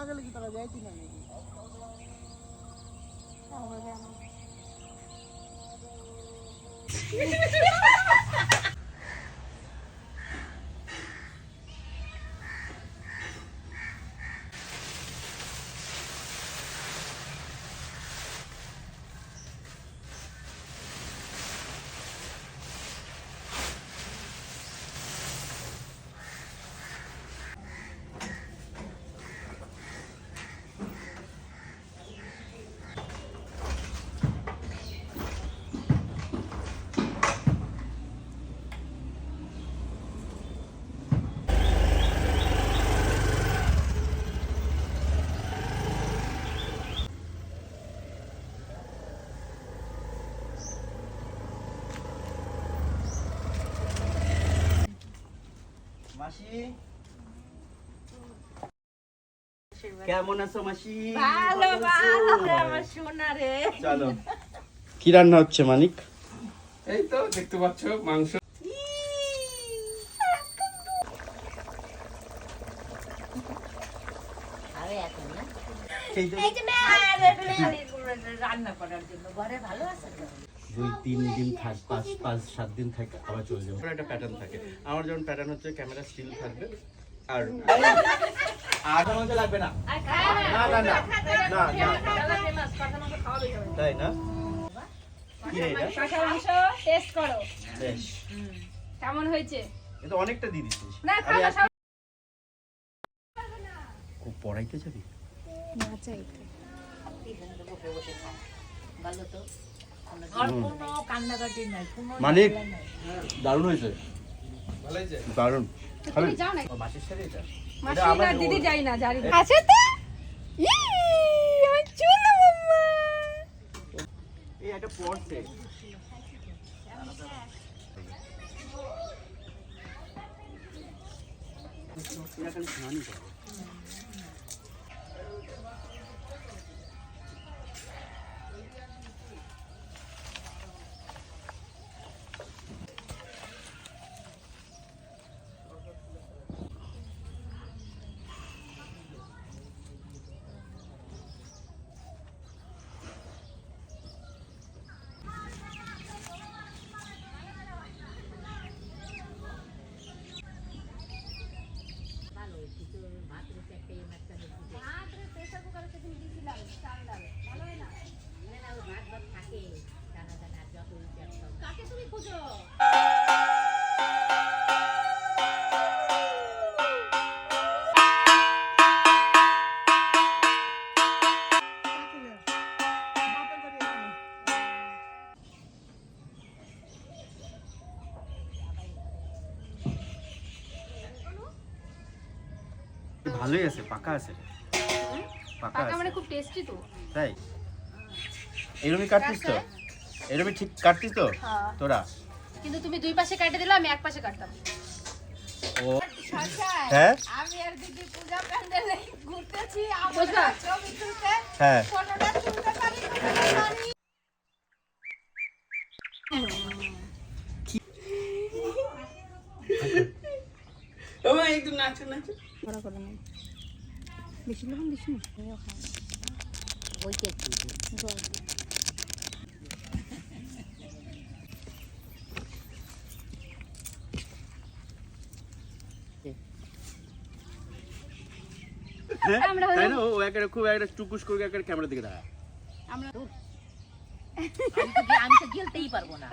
না গেলে তারা যাইতি না নাকি মাসি। কেমন আছো মাসি? ভালো ভালো আমার সোনা রে। চলো। কি রান্না হচ্ছে মানিক? এই তো দেখতে পাচ্ছ মাংস। রান্না করার জন্য। ঘরে ভালো আছে দুই তিন দিন থাক পাঁচ পাঁচ সাত দিন থাকে আবার চলে যাব। একটা প্যাটার্ন থাকে। আমার যেমন প্যাটার্ন হচ্ছে ক্যামেরা স্টিল থাকবে। আর আর কোনো লাগবে না। না না না। না না। তাই না? মাংস টেস্ট করো। বেশ। কেমন হয়েছে? এটা অনেকটা দিয়ে দিচ্ছিস। না খাওয়া খুব পড়াইতে যাবি? ভালো তো। আর কোনো কান্নাকাটি নাই কোনো মালিক। দারুণ হয়েছে দারুণ দিদি। যাই না আছে তো। ই আমার চুনা মাম্মা। এই একটা পড়ছে। খালি কাকে তুমি খুঁজো। ভালোই আছে পাকা আছে। রে। পাকা মানে খুব টেস্টি তো। তাই? এরমই কাটছিস তো? এরমই ঠিক কাটতিস তো? হ্যাঁ। তোরা? কিন্তু তুমি দুই পাশে কাটে দিলে আমি এক পাশে কাটতাম। ও। হ্যাঁ? আমি আর দিদি পূজা প্যান্ডেলে ঘুরতেছি? আমরা ছবি তুলতে হ্যাঁ। ফটোটা তুলতে পারি কোনোটা একটু নাচো নাচো। ওইটা কি হ্যাঁ আমরা তাই না? ও ও একটা খুব একটা টুকুস করে একটা ক্যামেরা দিকে দেখা আমি তো গে- আমি তো গেলতেই পারব না।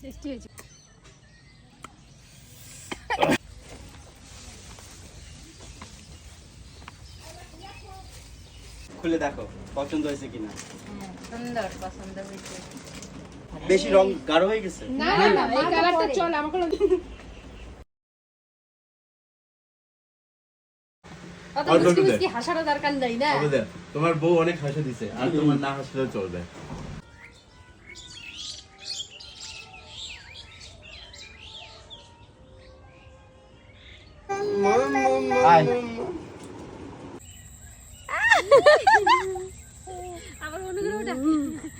টেস্টি হয়েছে খুলে দেখো পছন্দ হয়েছে কিনা। সুন্দর পছন্দ হয়েছে। বেশি রং গাঢ় হয়ে গেছে? না না না এই কালারটা চল আমাকে হাসারও দরকার নেই না? তোমার বউ অনেক হাসি দিছে আর তোমার না হাসলেও চলবে। nada.